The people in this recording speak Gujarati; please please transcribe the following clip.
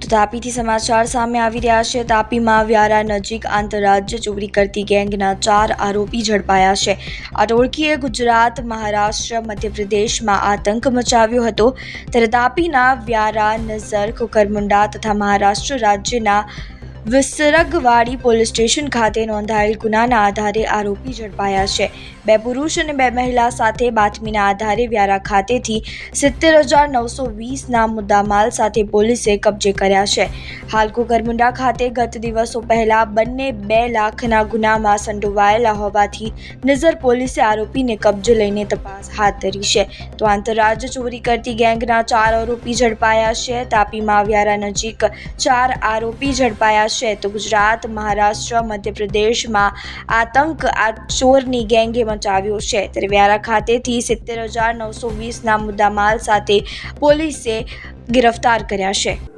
તો તાપીથી સમાચાર સામે આવી રહ્યા છે. તાપીમાં વ્યારા નજીક આંતરરાજ્ય ચોરી કરતી ગેંગના ચાર આરોપી ઝડપાયા છે. આ ટોળકીએ ગુજરાત, મહારાષ્ટ્ર, મધ્યપ્રદેશમાં આતંક મચાવ્યો હતો. ત્યારે તાપીના વ્યારા નઝર કુકરમુંડા તથા મહારાષ્ટ્ર રાજ્યના વિસરગવાડી પોલીસ સ્ટેશન ખાતે નોંધાયેલ ગુનાના આધારે આરોપી ઝડપાયા છે. બે પુરુષ અને બે મહિલા સાથે બાતમીના આધારે વ્યારા ખાતેથી સિત્તેર હજાર નવસો વીસના મુદ્દામાલ સાથે પોલીસે કબજે કર્યા છે. હાલ કુકરમુંડા ખાતે ગત દિવસો પહેલા બંને બે લાખના ગુનામાં સંડોવાયેલા હોવાથી નજર પોલીસે આરોપીને કબજે લઈને તપાસ હાથ ધરી છે. તો આંતરરાજ્ય ચોરી કરતી ગેંગના ચાર આરોપી ઝડપાયા છે. તાપીમાં વ્યારા નજીક ચાર આરોપી ઝડપાયા છે તો ગુજરાત, મહારાષ્ટ્ર, મધ્યપ્રદેશમાં આતંક આ ચોરની ગેંગે મચાવ્યો છે. ત્યારે વ્યારા ખાતેથી સિત્તેર હજાર નવસો વીસના મુદ્દામાલ સાથે પોલીસે ગિરફતાર કર્યા છે.